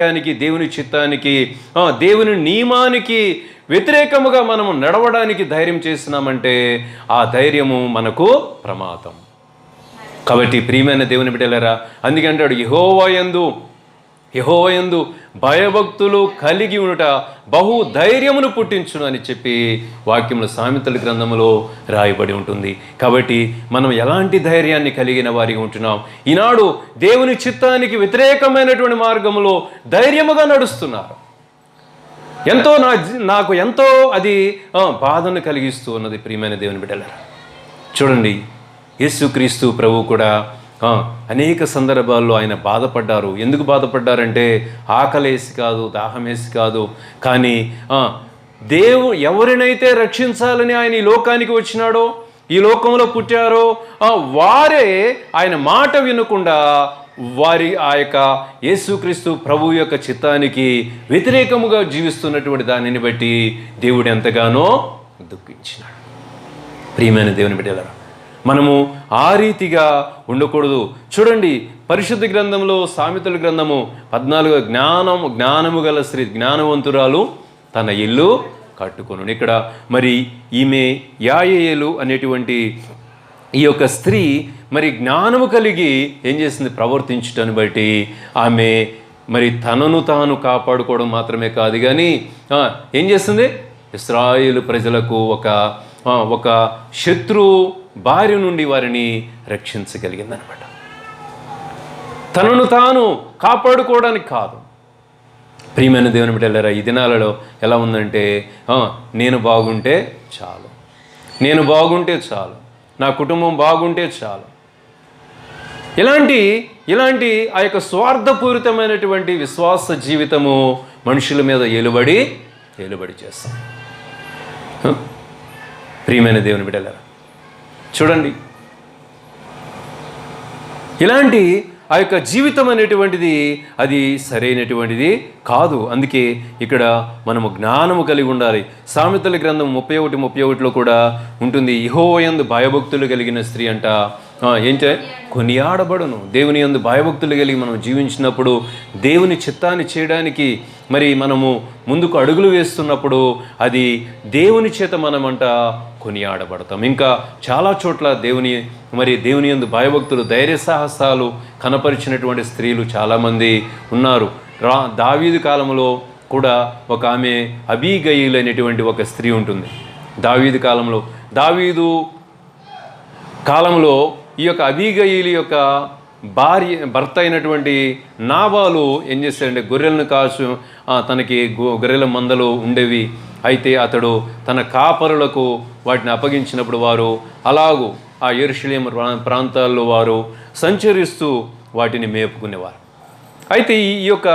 వాక్యానికి దేవుని చిత్తానికి ఆ, దేవుని నియమానికి వ్యతిరేకముగా మనము నడవడానికి ధైర్యం చేస్తున్నామంటే ఆ ధైర్యము మనకు ప్రమాదం. కాబట్టి ప్రియమైన దేవుని బిడ్డలరా అందుకంటాడు అంటాడు యహోవయందు యహోవయందు భయభక్తులు కలిగి ఉండుట బహు ధైర్యమును పుట్టించును అని చెప్పి వాక్యములు సామెతల గ్రంథములో రాయబడి ఉంటుంది. కాబట్టి మనం ఎలాంటి ధైర్యాన్ని కలిగిన వారిగా ఉంటున్నాం? ఈనాడు దేవుని చిత్తానికి వ్యతిరేకమైనటువంటి మార్గములో ధైర్యముగా నడుస్తున్నారు. ఎంతో నా నాకు ఎంతో అది బాధను కలిగిస్తూ ఉన్నది ప్రియమైన దేవుని బిడ్డలారా. చూడండి యేసుక్రీస్తు ప్రభు కూడా అనేక సందర్భాల్లో ఆయన బాధపడ్డారు. ఎందుకు బాధపడ్డారంటే ఆకలేసి కాదు దాహమేసి కాదు. కానీ దేవు ఎవరినైతే రక్షించాలని ఆయన ఈ లోకానికి వచ్చినాడో ఈ లోకంలో పుట్టారో వారే ఆయన మాట వినకుండా వారి ఆ యొక్క యేసుక్రీస్తు ప్రభు యొక్క చిత్తానికి వ్యతిరేకముగా జీవిస్తున్నటువంటి దానిని బట్టి దేవుడు ఎంతగానో దుఃఖించినాడు. ప్రియమైన దేవుని బిడ్డలారా మనము ఆ రీతిగా ఉండకూడదు. చూడండి పరిశుద్ధ గ్రంథంలో సామెతల గ్రంథము పద్నాలుగు జ్ఞానం జ్ఞానము గల స్త్రీ జ్ఞానవంతురాలు తన ఇల్లు కట్టుకొను ఇక్కడ మరి ఈమె యాయేలు అనేటువంటి ఈ యొక్క స్త్రీ మరి జ్ఞానము కలిగి ఏం చేసింది? ప్రవర్తించటాన్ని బట్టి ఆమె మరి తనను తాను కాపాడుకోవడం మాత్రమే కాదు కానీ ఏం చేస్తుంది ఇస్రాయేల్ ప్రజలకు ఒక ఒక శత్రువు భార్య నుండి వారిని రక్షించగలిగిందనమాట. తనను తాను కాపాడుకోవడానికి కాదు. ప్రియమైన దేవుని బిడ్డలారా ఈ దినాలలో ఎలా ఉందంటే నేను బాగుంటే చాలు. నేను బాగుంటే చాలు. నా కుటుంబం బాగుంటే చాలు. ఇలాంటి ఇలాంటి ఆ యొక్క స్వార్థపూరితమైనటువంటి విశ్వాస జీవితము మనుషుల మీద ఎలుబడి ఎలుబడి చేస్తాం. ప్రియమైన దేవుని బిడ్డలారా చూడండి. ఇలాంటి ఆ యొక్క జీవితం అనేటువంటిది అది సరైనటువంటిది కాదు. అందుకే ఇక్కడ మనము జ్ఞానము కలిగి ఉండాలి. సామెతల గ్రంథం ముప్పై ఒకటి ముప్పై ఒకటిలో కూడా ఉంటుంది ఇహోయందు భయభక్తులు కలిగిన స్త్రీ అంట. ఆ, ఏంటే కొనియాడబడును. దేవుని యందు భయభక్తులు కలిగి మనం జీవించినప్పుడు దేవుని చిత్తాన్ని చేయడానికి మరి మనము ముందుకు అడుగులు వేస్తున్నప్పుడు అది దేవుని చేత మనమంట కొనియాడబడతాం. ఇంకా చాలా చోట్ల దేవుని మరి దేవుని యందు భయభక్తులు ధైర్య సాహసాలు కనపరిచినటువంటి స్త్రీలు చాలామంది ఉన్నారు. రా దావీదు కాలంలో కూడా ఒక ఆమె అబీగయులు అనేటువంటి ఒక స్త్రీ ఉంటుంది. దావీదు కాలంలో దావీదు కాలంలో ఈ యొక్క అబీగయులు యొక్క భార్య భర్త అయినటువంటి నావాలు ఏం చేశాడంటే గొర్రెలను కాసు తనకి గొ- గొర్రెల మందలు ఉండేవి. అయితే అతడు తన కాపరులకు వాటిని అప్పగించినప్పుడు వారు అలాగూ ఆ ఎరుషలేం ప్రాంతాల్లో వారు సంచరిస్తూ వాటిని మేపుకునేవారు. అయితే ఈ ఈ యొక్క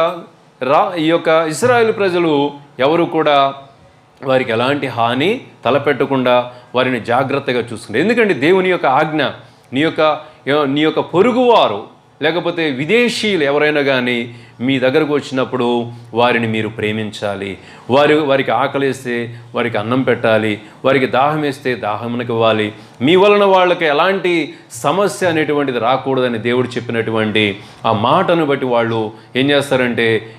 రా ఈ యొక్క ఇస్రాయేల్ ప్రజలు ఎవరు కూడా వారికి ఎలాంటి హాని తలపెట్టకుండా వారిని జాగ్రత్తగా చూసుకుంటారు ఎందుకంటే దేవుని యొక్క ఆజ్ఞ నీ యొక్క నీ యొక్క పొరుగువారు లేకపోతే విదేశీయులు ఎవరైనా కానీ మీ దగ్గరకు వచ్చినప్పుడు వారిని మీరు ప్రేమించాలి. వారి వారికి ఆకలిస్తే వారికి అన్నం పెట్టాలి. వారికి దాహం వేస్తే దాహమునకి ఇవ్వాలి. మీ వలన వాళ్ళకి ఎలాంటి సమస్య అనేటువంటిది రాకూడదని దేవుడు చెప్పినటువంటి ఆ మాటను బట్టి వాళ్ళు ఏం చేస్తారంటే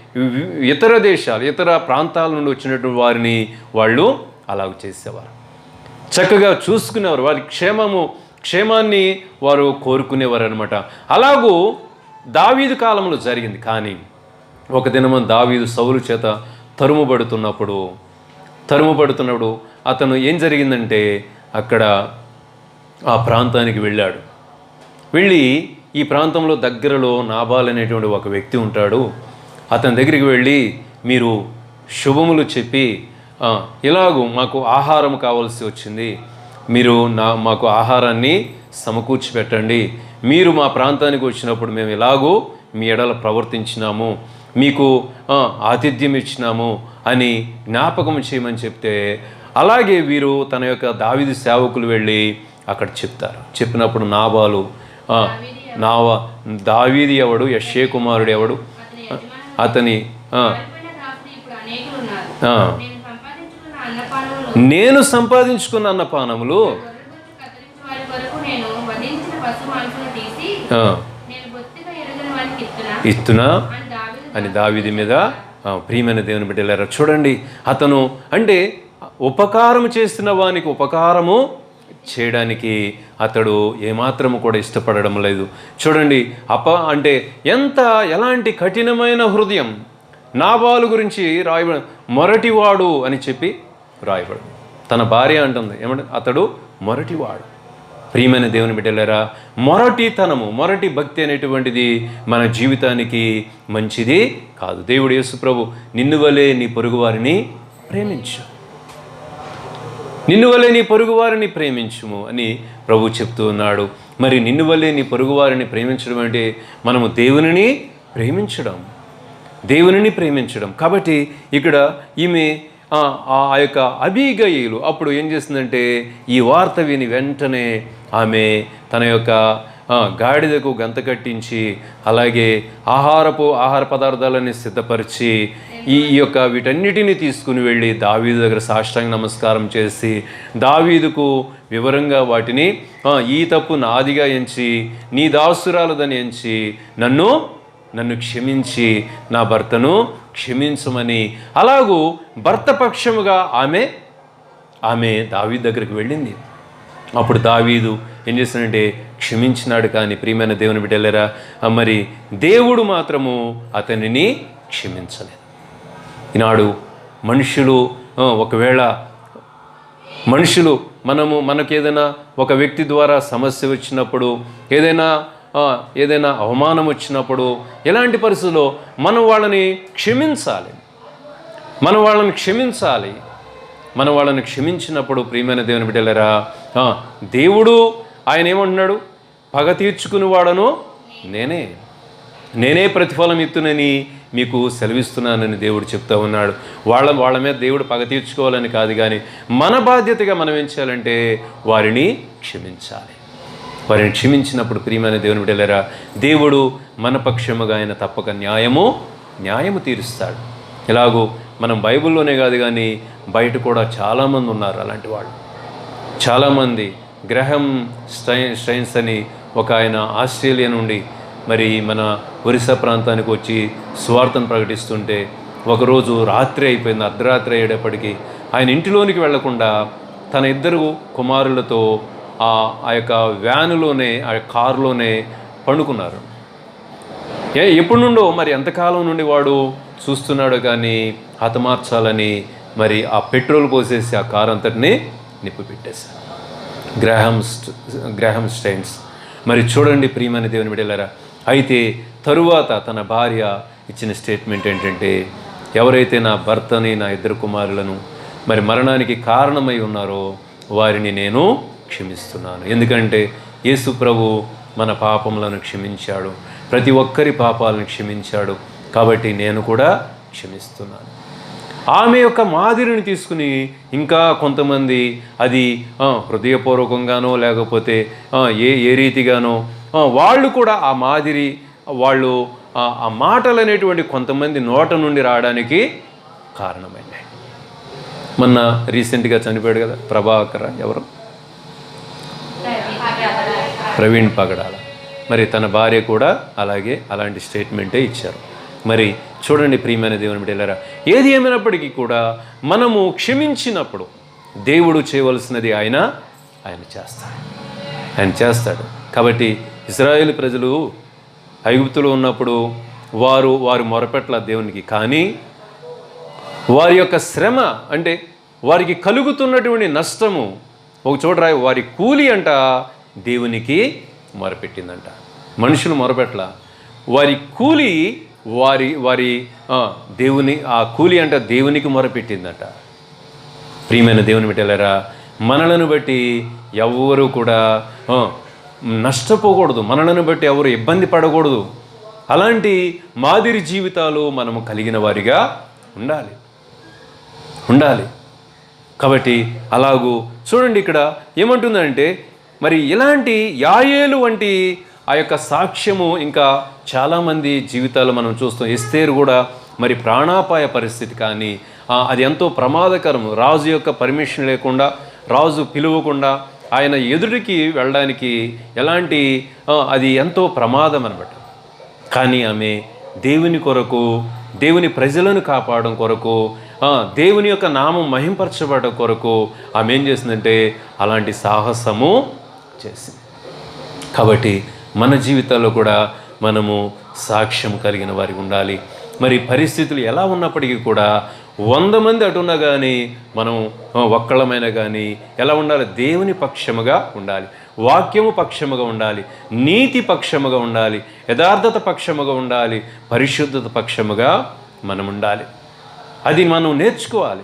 ఇతర దేశాలు ఇతర ప్రాంతాల నుండి వచ్చినటువంటి వారిని వాళ్ళు అలాగ చేసేవారు. చక్కగా చూసుకునేవారు. వారి క్షేమము క్షేమాన్ని వారు కోరుకునేవారు అనమాట అలాగూ దావీదు కాలంలో జరిగింది. కానీ ఒక దినము దావీదు సౌలు చేత తరుముబడుతున్నప్పుడు తరుముబడుతున్నప్పుడు అతను ఏం జరిగిందంటే అక్కడ ఆ ప్రాంతానికి వెళ్ళాడు. వెళ్ళి ఈ ప్రాంతంలో దగ్గరలో నాబాల్ అనేటువంటి ఒక వ్యక్తి ఉంటాడు. అతని దగ్గరికి వెళ్ళి మీరు శుభములు చెప్పి ఇలాగూ మాకు ఆహారం కావాల్సి వచ్చింది. మీరు నా మాకు ఆహారాన్ని సమకూర్చి పెట్టండి. మీరు మా ప్రాంతానికి వచ్చినప్పుడు మేము ఇలాగూ మీ ఎడల ప్రవర్తించినాము. మీకు ఆతిథ్యం ఇచ్చినాము అని జ్ఞాపకం చేయమని చెప్తే అలాగే వీరు తన యొక్క దావిది సేవకులు వెళ్ళి అక్కడ చెప్తారు. చెప్పినప్పుడు నాబాలు నావా దావీది ఎవడు యశ్షే కుమారుడు ఎవడు? అతని నేను సంపాదించుకున్న అన్నపానములు ఇస్తున్నా అని దావిది మీద ప్రియమైన దేవుని బిడ్డలారా చూడండి. అతను అంటే ఉపకారం చేసిన వానికి ఉపకారము చేయడానికి అతడు ఏమాత్రము కూడా ఇష్టపడడం లేదు. చూడండి అప అంటే ఎంత ఎలాంటి కఠినమైన హృదయం నాబాలు గురించి రాయబడి మొరటివాడు అని చెప్పి రాయబడు. తన భార్య అంటుంది ఏమంటే అతడు మొరటివాడు. ప్రియమైన దేవుని బిడ్డలారా మొరటితనము మొరటి భక్తి అనేటువంటిది మన జీవితానికి మంచిది కాదు. దేవుడు యేసు ప్రభు నిన్ను వలే నీ పొరుగువారిని ప్రేమించు. నిన్ను వలే నీ పొరుగువారిని ప్రేమించుము అని ప్రభు చెప్తూ ఉన్నాడు. మరి నిన్ను వలే నీ పొరుగువారిని ప్రేమించడం అంటే మనము దేవునిని ప్రేమించడం. దేవునిని ప్రేమించడం. కాబట్టి ఇక్కడ ఈమె ఆ ఆ యొక్క అబీగయులు అప్పుడు ఏం చేసిందంటే ఈ వార్త విని వెంటనే ఆమె తన యొక్క గాడిదకు గంత కట్టించి అలాగే ఆహారపు ఆహార పదార్థాలని సిద్ధపరిచి ఈ యొక్క వీటన్నిటిని తీసుకుని వెళ్ళి దావీదు దగ్గర సాష్టాంగ నమస్కారం చేసి దావీదుకు వివరంగా వాటిని ఈ తప్పు నాదిగా ఎంచి నీ దాసురాలదని ఎంచి నన్ను నన్ను క్షమించి నా భర్తను క్షమించమని. అలాగూ భర్త పక్షముగా ఆమె ఆమె దావీ దగ్గరికి వెళ్ళింది. అప్పుడు దావీదు ఏం చేశాడంటే క్షమించినాడు కానీ ప్రియమైన దేవుని బిడ్డలేరా మరి దేవుడు మాత్రము అతనిని క్షమించలేదు. ఈనాడు మనుషులు ఒకవేళ మనుషులు మనము మనకేదైనా ఒక వ్యక్తి ద్వారా సమస్య వచ్చినప్పుడు ఏదైనా ఏదైనా అవమానం వచ్చినప్పుడు ఎలాంటి పరిస్థితుల్లో మనం వాళ్ళని క్షమించాలి? మనం వాళ్ళని క్షమించాలి. మనం వాళ్ళని క్షమించినప్పుడు ప్రియమైన దేవుని బిడ్డలరా దేవుడు ఆయన ఏమంటున్నాడు? పగ తీర్చుకునేవాడను నేనే. నేనే ప్రతిఫలం ఇత్తునని మీకు సెలవిస్తున్నానని దేవుడు చెప్తా ఉన్నాడు. వాళ్ళ వాళ్ళ మీద దేవుడు పగ తీర్చుకోవాలని కాదు కానీ మన బాధ్యతగా మనం ఏం చేయాలంటే వారిని క్షమించాలి. వారిని క్షమించినప్పుడు ప్రియమైన దేవుని బిడ్డలారా దేవుడు మన పక్షముగా ఆయన తప్పక న్యాయము న్యాయము తీరుస్తాడు. ఎలాగో మనం బైబిల్లోనే కాదు కానీ బయట కూడా చాలామంది ఉన్నారు అలాంటి వాళ్ళు. చాలామంది గ్రహం స్టైన్ స్టైన్స్ అని ఒక ఆయన ఆస్ట్రేలియా నుండి మరి మన ఒరిస్సా ప్రాంతానికి వచ్చి స్వార్థను ప్రకటిస్తుంటే ఒకరోజు రాత్రి అయిపోయింది అర్ధరాత్రి అయ్యేటప్పటికి ఆయన ఇంటిలోనికి వెళ్ళకుండా తన ఇద్దరు కుమారులతో ఆ ఆ యొక్క వ్యానులోనే ఆ కారులోనే పండుకున్నారు. ఏ ఎప్పటి నుండో మరి ఎంతకాలం నుండి వాడు చూస్తున్నాడు కానీ హతమార్చాలని మరి ఆ పెట్రోల్ పోసేసి ఆ కారు అంతటిని నిప్పు పెట్టేశారు. Graham Graham Staines. మరి చూడండి ప్రియమైన దేవుని బిడ్డలారా అయితే తరువాత తన భార్య ఇచ్చిన స్టేట్మెంట్ ఏంటంటే ఎవరైతే నా భర్తని నా ఇద్దరు కుమారులను మరి మరణానికి కారణమై ఉన్నారో వారిని నేను క్షమిస్తున్నాను. ఎందుకంటే యేసు ప్రభు మన పాపములను క్షమించాడు. ప్రతి ఒక్కరి పాపాలను క్షమించాడు. కాబట్టి నేను కూడా క్షమిస్తున్నాను. ఆమె యొక్క మాదిరిని తీసుకుని ఇంకా కొంతమంది అది హృదయపూర్వకంగానో లేకపోతే ఏ ఏ రీతిగానో వాళ్ళు కూడా ఆ మాదిరి వాళ్ళు ఆ ఆ మాటలు అనేటువంటి కొంతమంది నోట నుండి రావడానికి కారణమైనాయి మొన్న రీసెంట్గా చనిపోయాడు కదా ప్రభాకర్ ఎవరు. ప్రవీణ్ పగడాల. మరి తన భార్య కూడా అలాగే అలాంటి స్టేట్మెంటే ఇచ్చారు. మరి చూడండి ప్రియమైన దేవుని బిడ్డలారా ఏది ఏమైనప్పటికీ కూడా మనము క్షమించినప్పుడు దేవుడు చేయవలసినది ఆయన ఆయన చేస్తాడు. ఆయన చేస్తాడు. కాబట్టి ఇజ్రాయేల్ ప్రజలు ఐగుప్తులో ఉన్నప్పుడు వారు వారు మొరపెట్ల దేవునికి కానీ వారి యొక్క శ్రమ అంటే వారికి కలుగుతున్నటువంటి నష్టము ఒక చోట రాయి వారి కూలి అంట దేవునికి మొరపెట్టిందంట. మనుషులు మొరపెట్ల వారి కూలి వారి వారి దేవుని ఆ కూలి అంట దేవునికి మొరపెట్టిందంట. ప్రియమైన దేవుని పెట్టలేరా మనలను బట్టి ఎవరు కూడా నష్టపోకూడదు. మనలను బట్టి ఎవరు ఇబ్బంది పడకూడదు. అలాంటి మాదిరి జీవితాలు మనము కలిగిన వారిగా ఉండాలి. ఉండాలి. కాబట్టి అలాగూ చూడండి ఇక్కడ ఏమంటుందంటే మరి ఇలాంటి యాయేలు వంటి ఆ యొక్క సాక్ష్యము ఇంకా చాలామంది జీవితాలు మనం చూస్తాం. ఎస్తేరు కూడా మరి ప్రాణాపాయ పరిస్థితి కానీ అది ఎంతో ప్రమాదకరం రాజు యొక్క పర్మిషన్ లేకుండా రాజు పిలువకుండా ఆయన ఎదుటికి వెళ్ళడానికి ఎలాంటి అది ఎంతో ప్రమాదం అనమాట కానీ ఆమె దేవుని కొరకు దేవుని ప్రజలను కాపాడడం కొరకు దేవుని యొక్క నామం మహింపరచబడడం కొరకు ఆమె ఏం చేసిందంటే అలాంటి సాహసము చేసి. కాబట్టి మన జీవితాల్లో కూడా మనము సాక్ష్యం కలిగిన వారికి ఉండాలి. మరి పరిస్థితులు ఎలా ఉన్నప్పటికీ కూడా వంద మంది అటున్నా కానీ మనం ఒక్కళ్ళమైనా కానీ ఎలా ఉండాలి? దేవుని పక్షముగా ఉండాలి. వాక్యము పక్షముగా ఉండాలి. నీతి పక్షముగా ఉండాలి. యథార్థత పక్షముగా ఉండాలి. పరిశుద్ధత పక్షముగా మనం ఉండాలి. అది మనం నేర్చుకోవాలి.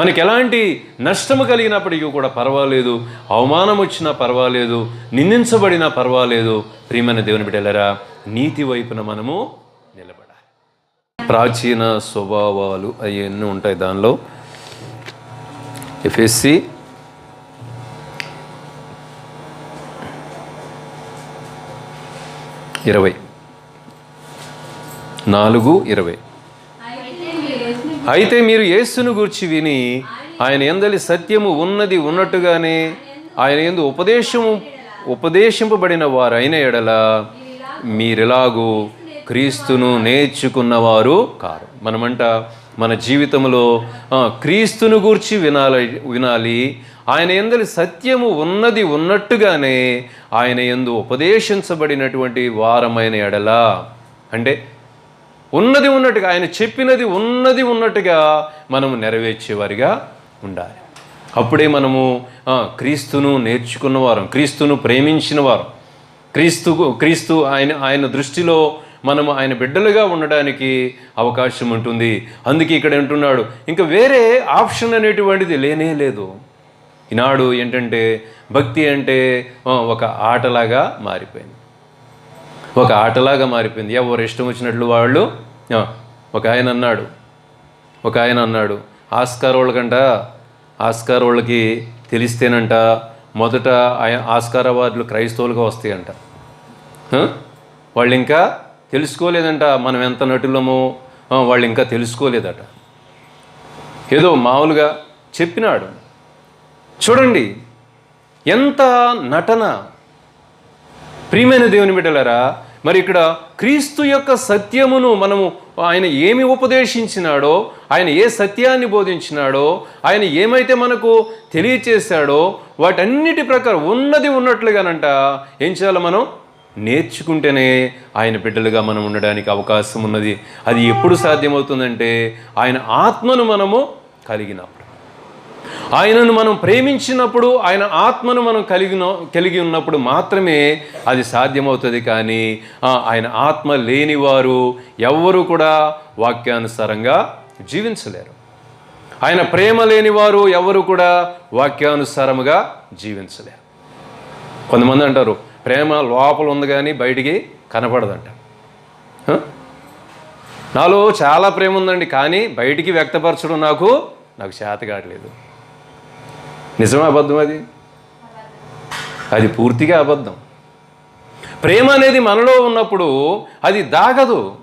మనకి ఎలాంటి నష్టము కలిగినప్పటికీ కూడా పర్వాలేదు అవమానం వచ్చినా పర్వాలేదు నిందించబడినా పర్వాలేదు. ప్రియమైన దేవుని బిడ్డలరా నీతి వైపున మనము నిలబడాలి. ప్రాచీన స్వభావాలు అవన్నీ ఉంటాయి దానిలో. ఎఫ్ఎస్సి ఇరవై. నాలుగు ఇరవై. అయితే మీరు యేసును గూర్చి విని ఆయన ఎందలి సత్యము ఉన్నది ఉన్నట్టుగానే ఆయన ఎందు ఉపదేశము ఉపదేశింపబడిన వారైన ఎడల మీరెలాగూ క్రీస్తును నేర్చుకున్నవారు కారు. మనమంట మన జీవితంలో క్రీస్తును గూర్చి వినాలి వినాలి. ఆయన ఎందలి సత్యము ఉన్నది ఉన్నట్టుగానే ఆయన ఎందు ఉపదేశించబడినటువంటి వారమైన ఎడల. అంటే ఉన్నది ఉన్నట్టుగా ఆయన చెప్పినది ఉన్నది ఉన్నట్టుగా మనము నెరవేర్చేవారిగా ఉండాలి. అప్పుడే మనము క్రీస్తును నేర్చుకున్నవారం క్రీస్తును ప్రేమించిన వారం క్రీస్తు క్రీస్తు ఆయన ఆయన దృష్టిలో మనము ఆయన బిడ్డలుగా ఉండడానికి అవకాశం ఉంటుంది. అందుకే ఇక్కడ అంటున్నాడు ఇంకా వేరే ఆప్షన్ అనేటువంటిది లేనే లేదు. ఈనాడు ఏంటంటే భక్తి అంటే ఒక ఆటలాగా మారిపోయింది. ఒక ఆటలాగా మారిపోయింది. ఎవరు ఇష్టం వచ్చినట్లు వాళ్ళు ఒక ఆయన అన్నాడు. ఒక ఆయన అన్నాడు ఆస్కార్ వాళ్ళకంట ఆస్కార్ వాళ్ళకి తెలిస్తేనంట మొదట ఆస్కార్ అవార్డులు క్రైస్తవులుగా వస్తాయంట. వాళ్ళు ఇంకా తెలుసుకోలేదంట మనం ఎంత నటులమో వాళ్ళు ఇంకా తెలుసుకోలేదట. ఏదో మామూలుగా చెప్పినాడు. చూడండి ఎంత నటన ప్రియమైన దేవుని బిడ్డలారా మరి ఇక్కడ క్రీస్తు యొక్క సత్యమును మనము ఆయన ఏమి ఉపదేశించినాడో ఆయన ఏ సత్యాన్ని బోధించినాడో ఆయన ఏమైతే మనకు తెలియచేశాడో వాటన్నిటి ప్రకారం ఉన్నది ఉన్నట్లుగానంట ఏం చేయాలి మనం? నేర్చుకుంటేనే ఆయన బిడ్డలుగా మనం ఉండడానికి అవకాశం ఉన్నది. అది ఎప్పుడు సాధ్యమవుతుందంటే ఆయన ఆత్మను మనము కలిగినాం. ఆయనను మనం ప్రేమించినప్పుడు ఆయన ఆత్మను మనం కలిగిన కలిగి ఉన్నప్పుడు మాత్రమే అది సాధ్యమవుతుంది కానీ ఆయన ఆత్మ లేనివారు ఎవ్వరూ కూడా వాక్యానుసారంగా జీవించలేరు. ఆయన ప్రేమ లేనివారు ఎవరు కూడా వాక్యానుసారముగా జీవించలేరు. కొంతమంది అంటారు ప్రేమ లోపల ఉంది కానీ బయటికి కనపడదంట. నాలో చాలా ప్రేమ ఉందండి కానీ బయటికి వ్యక్తపరచడం నాకు నాకు చేత కావట్లేదు. నిజమే అబద్ధం అది? అది పూర్తిగా అబద్ధం. ప్రేమ అనేది మనలో ఉన్నప్పుడు అది దాగదు.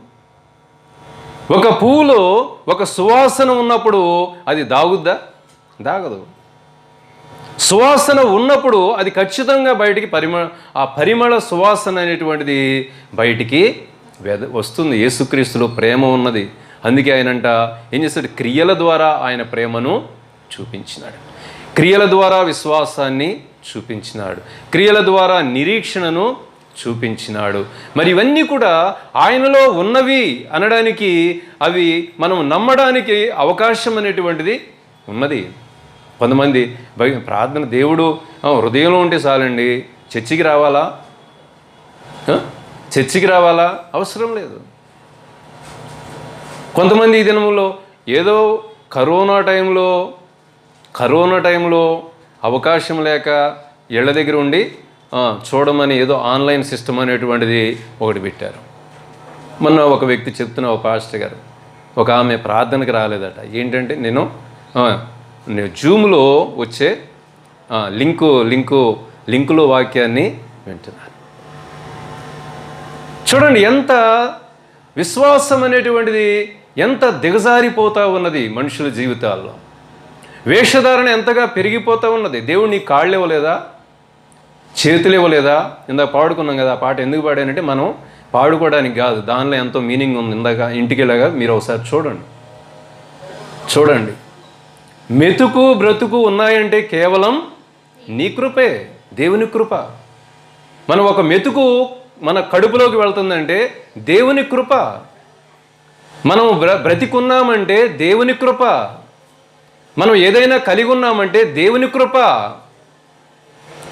ఒక పువ్వులో ఒక సువాసన ఉన్నప్పుడు అది దాగుద్దా? దాగదు. సువాసన ఉన్నప్పుడు అది ఖచ్చితంగా బయటికి పరిమళ ఆ పరిమళ సువాసన అనేటువంటిది బయటికి వెద వస్తుంది. యేసుక్రీస్తులో ప్రేమ ఉన్నది. అందుకే ఆయనంట ఏం చేస్తాడు? క్రియల ద్వారా ఆయన ప్రేమను చూపించినాడు. క్రియల ద్వారా విశ్వాసాన్ని చూపించినాడు. క్రియల ద్వారా నిరీక్షణను చూపించినాడు. మరి ఇవన్నీ కూడా ఆయనలో ఉన్నవి అనడానికి అవి మనం నమ్మడానికి అవకాశం అనేటువంటిది ఉన్నది. కొంతమంది ప్రార్థన దేవుడు హృదయంలో ఉంటే చాలండి. చర్చికి రావాలా? చర్చికి రావాలా? అవసరం లేదు. కొంతమంది ఈ దినములో ఏదో కరోనా టైంలో కరోనా టైంలో అవకాశం లేక ఇళ్ళ దగ్గర ఉండి చూడమని ఏదో ఆన్లైన్ సిస్టమ్ అనేటువంటిది ఒకటి పెట్టారు. మొన్న ఒక వ్యక్తి చెప్తున్న ఒక పాస్టర్ గారు ఒక ఆమె ప్రార్థనకి రాలేదట. ఏంటంటే నేను నేను జూమ్లో వచ్చే లింకు లింకు లింకులో వాక్యాన్ని వింటున్నాను. చూడండి ఎంత విశ్వాసం అనేటువంటిది ఎంత దిగజారిపోతూ ఉన్నది మనుషుల జీవితాల్లో. వేషధారణ ఎంతగా పెరిగిపోతూ ఉన్నది? దేవుడు నీ కాళ్ళు ఇవ్వలేదా? చేతులు ఇవ్వలేదా? ఇందాక పాడుకున్నాం కదా ఆ పాట ఎందుకు పాడానంటే మనం పాడుకోవడానికి కాదు దానిలో ఎంతో మీనింగ్ ఉంది. ఇందాక ఇంటికి వెళ్ళగా మీరు ఒకసారి చూడండి. చూడండి. మెతుకు బ్రతుకు ఉన్నాయంటే కేవలం నీ కృపే దేవుని కృప. మనం ఒక మెతుకు మన కడుపులోకి వెళ్తుందంటే దేవుని కృప. మనం బ్ర బ్రతికున్నామంటే దేవుని కృప. మనం ఏదైనా కలిగి ఉన్నామంటే దేవుని కృప.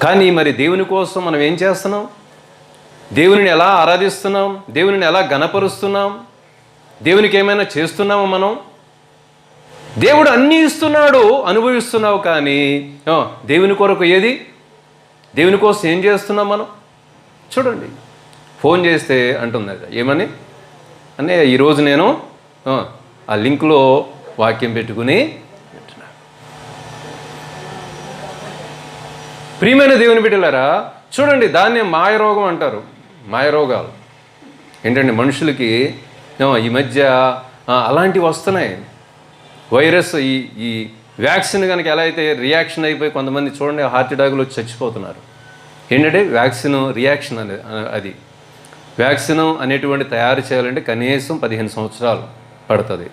కానీ మరి దేవుని కోసం మనం ఏం చేస్తున్నాం? దేవునిని ఎలా ఆరాధిస్తున్నాం? దేవునిని ఎలా గణపరుస్తున్నాం దేవునికి ఏమైనా చేస్తున్నామా మనం? దేవుడు అన్నీ ఇస్తున్నాడు అనుభవిస్తున్నావు కానీ దేవుని కొరకు ఏది? దేవుని కోసం ఏం చేస్తున్నాం మనం? చూడండి. ఫోన్ చేస్తే అంటుంది ఏమని? అనే ఈరోజు నేను ఆ లింక్లో వాక్యం పెట్టుకుని ప్రియమైన దేవుని బిడ్డలారా చూడండి దాన్ని మాయరోగం అంటారు. మాయరోగాలు. ఏంటంటే మనుషులకి ఈ మధ్య అలాంటివి వస్తున్నాయి. వైరస్ ఈ ఈ వ్యాక్సిన్ కనుక ఎలా అయితే రియాక్షన్ అయిపోయి కొంతమంది చూడండి హార్ట్ అటాక్లు వచ్చి చచ్చిపోతున్నారు. ఏంటంటే వ్యాక్సిన్ రియాక్షన్ అనేది అది. వ్యాక్సిన్ అనేటువంటి తయారు చేయాలంటే కనీసం పదిహేను సంవత్సరాలు పడుతుంది.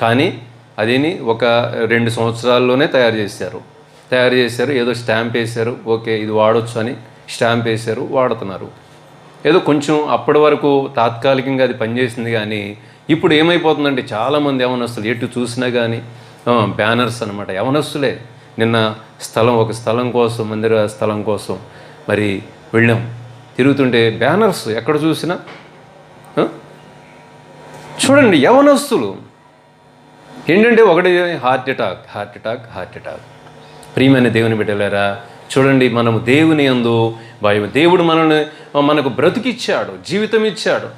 కానీ అదిని ఒక రెండు సంవత్సరాల్లోనే తయారు చేశారు. తయారు చేశారు ఏదో స్టాంప్ వేశారు ఓకే ఇది వాడొచ్చు అని స్టాంప్ వేశారు వాడుతున్నారు. ఏదో కొంచెం అప్పటి వరకు తాత్కాలికంగా అది పనిచేసింది కానీ ఇప్పుడు ఏమైపోతుందంటే చాలామంది యవనస్తులు ఎటు చూసినా కానీ బ్యానర్స్ అనమాట యవనస్తులే. నిన్న స్థలం ఒక స్థలం కోసం మందిర స్థలం కోసం మరి వెళ్ళాం. తిరుగుతుంటే బ్యానర్స్ ఎక్కడ చూసినా చూడండి యవనస్తులు. ఏంటంటే ఒకటి heart attack heart attack heart attack. ప్రియమైన దేవుని బిడ్డలారా చూడండి మనము దేవుని యందు భయం దేవుడు మనల్ని మనకు బ్రతికిచ్చాడు జీవితం ఇచ్చాడు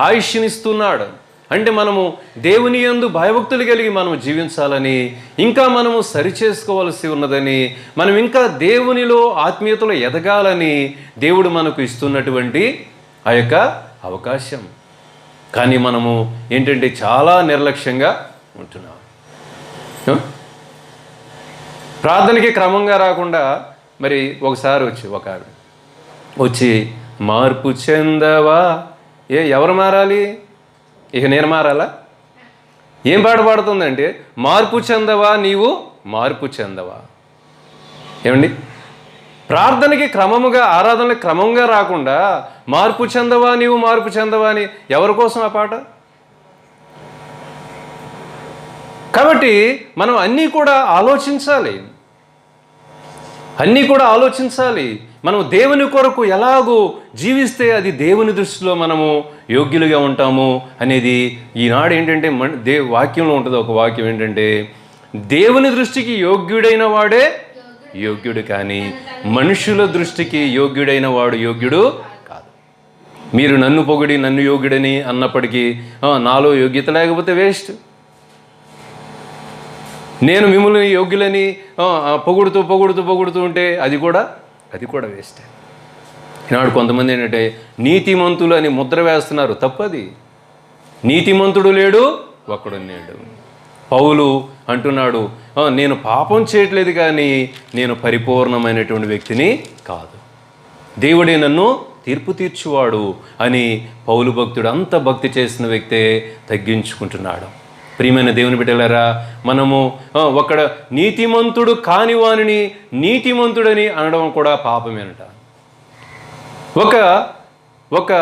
ఆయుష్నిస్తున్నాడు. అంటే మనము దేవుని యందు భయభక్తులు కలిగి మనం జీవించాలని ఇంకా మనము సరిచేసుకోవాల్సి ఉన్నదని మనం ఇంకా దేవునిలో ఆత్మీయతలో ఎదగాలని దేవుడు మనకు ఇస్తున్నటువంటి ఆ యొక్క అవకాశం. కానీ మనము ఏంటంటే చాలా నిర్లక్ష్యంగా ఉంటున్నాం. ప్రార్థనకి క్రమంగా రాకుండా మరి ఒకసారి వచ్చి ఒక ఆవిడ. వచ్చి మార్పు చెందవా? ఏ ఎవరు మారాలి? ఇక నేను మారాలా? ఏం పాట పాడుతుందంటే మార్పు చెందవా నీవు? మార్పు చెందవా? ఏమండి? ప్రార్థనకి క్రమముగా ఆరాధనకి క్రమంగా రాకుండా మార్పు చెందవా నీవు? మార్పు చెందవా? అని ఎవరి కోసం ఆ పాట? కాబట్టి మనం అన్నీ కూడా ఆలోచించాలి. అన్నీ కూడా ఆలోచించాలి. మనం దేవుని కొరకు ఎలాగో జీవిస్తే అది దేవుని దృష్టిలో మనము యోగ్యులుగా ఉంటాము అనేది ఈనాడు ఏంటంటే మన దే వాక్యంలో ఉంటుంది ఒక వాక్యం ఏంటంటే దేవుని దృష్టికి యోగ్యుడైన వాడే యోగ్యుడు కానీ మనుషుల దృష్టికి యోగ్యుడైన వాడు యోగ్యుడు కాదు. మీరు నన్ను పొగిడి నన్ను యోగ్యుడని అన్నప్పటికీ నాలో యోగ్యత లేకపోతే వేస్ట్. నేను మిమ్మల్ని యోగ్యులని పొగుడుతూ పొగుడుతూ పొగుడుతూ ఉంటే అది కూడా అది కూడా వేస్ట్ ఈనాడు కొంతమంది ఏంటంటే నీతిమంతులు అని ముద్ర వేస్తున్నారు. తప్పది. నీతిమంతుడు లేడు ఒక్కడున్నాడు పౌలు అంటున్నాడు నేను పాపం చేయట్లేదు కానీ నేను పరిపూర్ణమైనటువంటి వ్యక్తిని కాదు. దేవుడే నన్ను తీర్పు తీర్చువాడు అని పౌలు భక్తుడు అంత భక్తి చేసిన వ్యక్తే తగ్గించుకుంటున్నాడు. ప్రియమైన దేవుని బిడ్డలారా మనము ఆ, ఒకడ నీతిమంతుడు కాని వానిని నీతిమంతుడని అనడం కూడా పాపమేనట. ఒక ఒక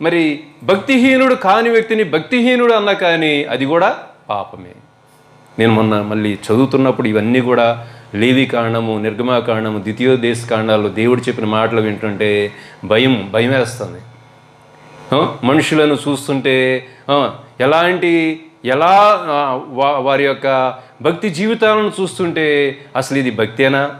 మరి భక్తిహీనుడు కాని వ్యక్తిని భక్తిహీనుడు అన్న కానీ అది కూడా పాపమే. నేను మొన్న మళ్ళీ చదువుతున్నప్పుడు ఇవన్నీ కూడా లేవి కాండము నిర్గమా కాండము ద్వితీయోదేశ కాండాల్లో దేవుడు చెప్పిన మాటలు వింటుంటే భయం భయం వేస్తుంది మనుషులను చూస్తుంటే ఎలాంటి ఎలా వా- వారి యొక్క భక్తి జీవితాలను చూస్తుంటే అసలు ఇది భక్తేనా?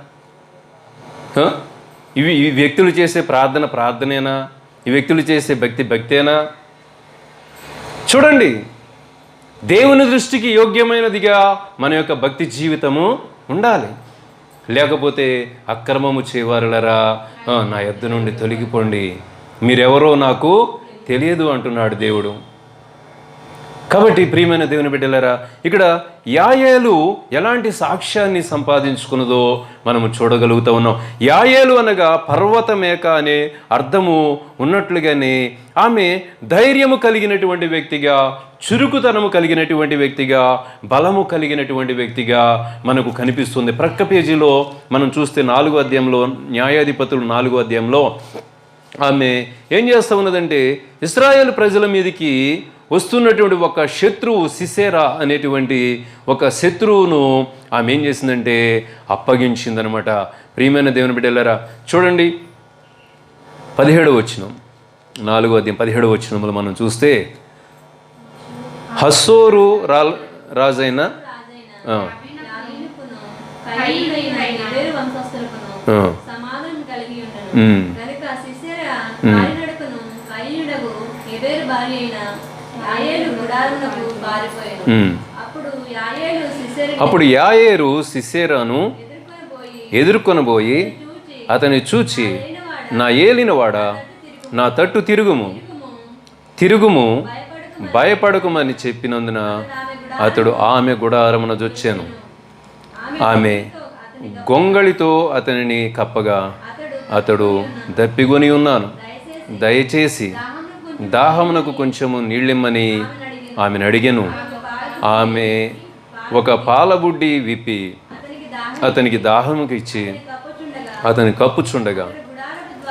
ఇవి ఈ వ్యక్తులు చేసే ప్రార్థన ప్రార్థనేనా? ఈ వ్యక్తులు చేసే భక్తి భక్తేనా? చూడండి దేవుని దృష్టికి యోగ్యమైనదిగా మన యొక్క భక్తి జీవితము ఉండాలి. లేకపోతే అక్రమము చేవారులరా? నా ఎద్దు నుండి తొలగిపోండి. మీరెవరో నాకు తెలియదు అంటున్నాడు దేవుడు. కాబట్టి ప్రియమైన దేవుని బిడ్డలారా ఇక్కడ యాయేలు ఎలాంటి సాక్ష్యాన్ని సంపాదించుకున్నదో మనము చూడగలుగుతూ ఉన్నాం. యాయేలు అనగా పర్వతమేక అనే అర్థము ఉన్నట్లుగానే ఆమె ధైర్యము కలిగినటువంటి వ్యక్తిగా చురుకుతనము కలిగినటువంటి వ్యక్తిగా బలము కలిగినటువంటి వ్యక్తిగా మనకు కనిపిస్తుంది. ప్రక్క పేజీలో మనం చూస్తే నాలుగో అధ్యాయంలో న్యాయాధిపతులు నాలుగో అధ్యాయంలో ఆమె ఏం చేస్తూ ఉన్నదంటే ఇస్రాయేల్ ప్రజల మీదకి వస్తున్నటువంటి ఒక శత్రువు సిసేరా అనేటువంటి ఒక శత్రువును ఆమె ఏం చేసిందంటే అప్పగించిందనమాట. ప్రియమైన దేవుని బిడ్డలారా చూడండి. పదిహేడవ వచ్చినం నాలుగో అధ్యాయం పదిహేడవ వచ్చినములు మనం చూస్తే హస్సోరు రా రాజైన కలిగి అప్పుడు యాయేరు సిసేరాను ఎదుర్కొనబోయి అతని చూచి "ఏలినవాడా, నా ఏలినవాడా? నా తట్టు తిరుగుము. తిరుగుము, తిరుగుము భయపడకు భయపడకుమని చెప్పినందున అతడు ఆమె గుడారమున జొచ్చాను. ఆమె గొంగళితో అతనిని కప్పగా అతడు దప్పిగొని ఉన్నాను దయచేసి దాహమునకు కొంచెము నీళ్ళిమ్మని ఆమెను అడిగాను. ఆమె ఒక పాలబుడ్డి విప్పి అతనికి దాహముకి ఇచ్చి అతని కప్పుచుండగా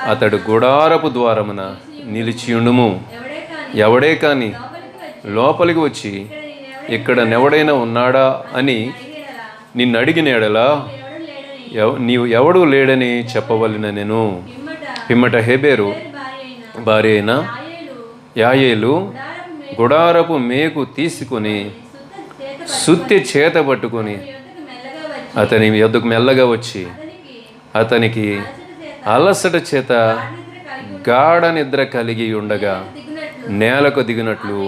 అతడు గుడారపు ద్వారమున నిలిచియుండుము. ఎవడే కాని లోపలికి వచ్చి ఇక్కడ నెవడైనా ఉన్నాడా? అని నిన్ను అడిగిన ఎడలా నీవు ఎవడు లేడని చెప్పవలన నేను పిమ్మట హెబేరు భార్య అయినా యాయేలు గుడారపు మేకు తీసుకుని చేత సుత్తి చేత పట్టుకొని అతని యొద్దకు మెల్లగా వచ్చి అతనికి అలసట చేత గాఢ నిద్ర కలిగి ఉండగా నేలకు దిగినట్లు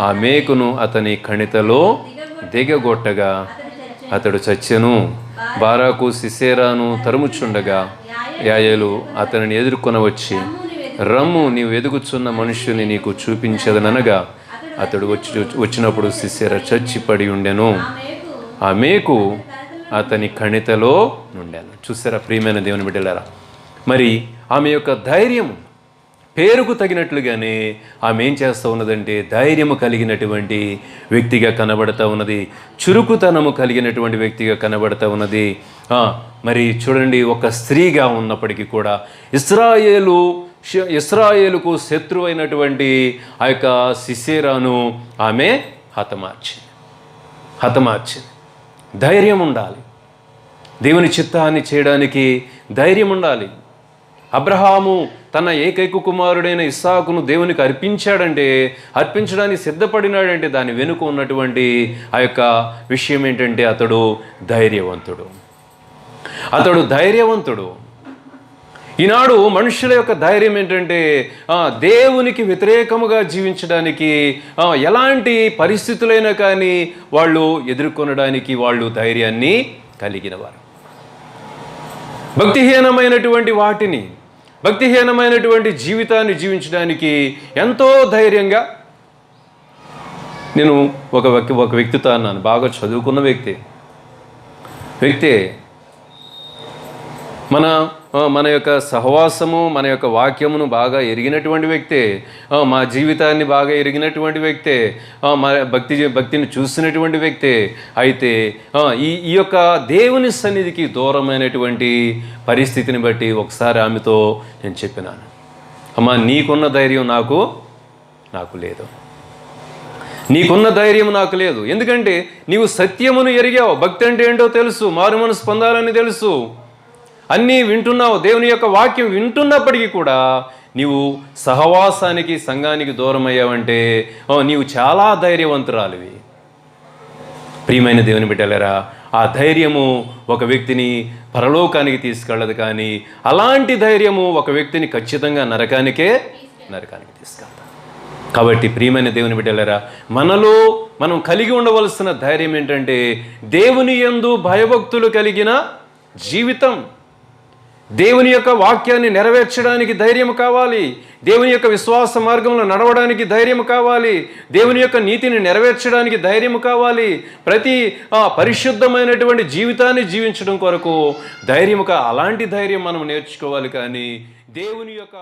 ఆ మేకును అతని కణితలో దిగగొట్టగా అతడు చచ్చెను. బారాకు సిసేరాను తరుముచుండగా యాయేలు అతనిని ఎదుర్కొనవచ్చి రమ్ము నీవు ఎదుగుచున్న మనుష్యుని నీకు చూపించదనగా అతడు వచ్చి వచ్చినప్పుడు శిశిర చచ్చి పడి ఉండెను. ఆ మేకు అతని కణితలో నుండాను. చూసారా ప్రియమైన దేవుని బిడ్డలారా? మరి ఆమె యొక్క ధైర్యం పేరుకు తగినట్లుగానే ఆమె ఏం చేస్తూ ఉన్నదంటే ధైర్యము కలిగినటువంటి వ్యక్తిగా కనబడతా ఉన్నది. చురుకుతనము కలిగినటువంటి వ్యక్తిగా కనబడతా ఉన్నది. మరి చూడండి ఒక స్త్రీగా ఉన్నప్పటికీ కూడా ఇస్రాయేలు ఇస్రాయేలుకు శత్రువైనటువంటి ఆ యొక్క సిసేరాను ఆమె హతమార్చింది. హతమార్చింది. ధైర్యం ఉండాలి. దేవుని చిత్తాన్ని చేయడానికి ధైర్యం ఉండాలి. అబ్రహాము తన ఏకైక కుమారుడైన ఇస్సాకును దేవునికి అర్పించాడంటే అర్పించడానికి సిద్ధపడినాడంటే దాని వెనుక ఉన్నటువంటి ఆ యొక్క విషయం ఏంటంటే అతడు ధైర్యవంతుడు. అతడు ధైర్యవంతుడు. ఈనాడు మనుషుల యొక్క ధైర్యం ఏంటంటే దేవునికి వ్యతిరేకముగా జీవించడానికి ఎలాంటి పరిస్థితులైనా కానీ వాళ్ళు ఎదుర్కొనడానికి వాళ్ళు ధైర్యాన్ని కలిగిన వారు భక్తిహీనమైనటువంటి వాటిని భక్తిహీనమైనటువంటి జీవితాన్ని జీవించడానికి ఎంతో ధైర్యంగా నేను ఒక వ్యక్తి ఒక వ్యక్తితో అన్నాను. బాగా చదువుకున్న వ్యక్తి. వ్యక్తే మన మన యొక్క సహవాసము మన యొక్క వాక్యమును బాగా ఎరిగినటువంటి వ్యక్తే మా జీవితాన్ని బాగా ఎరిగినటువంటి వ్యక్తే మా భక్తి భక్తిని చూసినటువంటి వ్యక్తే అయితే ఈ ఈ యొక్క దేవుని సన్నిధికి దూరమైనటువంటి పరిస్థితిని బట్టి ఒకసారి ఆమెతో నేను చెప్పినాను. అమ్మా నీకున్న ధైర్యం నాకు నాకు లేదు. నీకున్న ధైర్యం నాకు లేదు. ఎందుకంటే నీవు సత్యమును ఎరిగావు. భక్తి అంటే ఏంటో తెలుసు. మారు మనసు పొందాలని తెలుసు. అన్నీ వింటున్నావు దేవుని యొక్క వాక్యం వింటున్నప్పటికీ కూడా నీవు సహవాసానికి సంఘానికి దూరం అయ్యావంటే నీవు చాలా ధైర్యవంతురాలివి. ప్రియమైన దేవుని బిడ్డలరా ఆ ధైర్యము ఒక వ్యక్తిని పరలోకానికి తీసుకెళ్ళదు కానీ అలాంటి ధైర్యము ఒక వ్యక్తిని ఖచ్చితంగా నరకానికే నరకానికి తీసుకెళ్తాం. కాబట్టి ప్రియమైన దేవుని బిడ్డలరా మనలో మనం కలిగి ఉండవలసిన ధైర్యం ఏంటంటే దేవుని యందు భయభక్తులు కలిగిన జీవితం. దేవుని యొక్క వాక్యాన్ని నెరవేర్చడానికి ధైర్యం కావాలి. దేవుని యొక్క విశ్వాస మార్గంలో నడవడానికి ధైర్యం కావాలి. దేవుని యొక్క నీతిని నెరవేర్చడానికి ధైర్యం కావాలి. ప్రతి ఆ, పరిశుద్ధమైనటువంటి జీవితాన్ని జీవించడం కొరకు ధైర్యం అలాంటి ధైర్యం మనం నేర్చుకోవాలి కానీ దేవుని యొక్క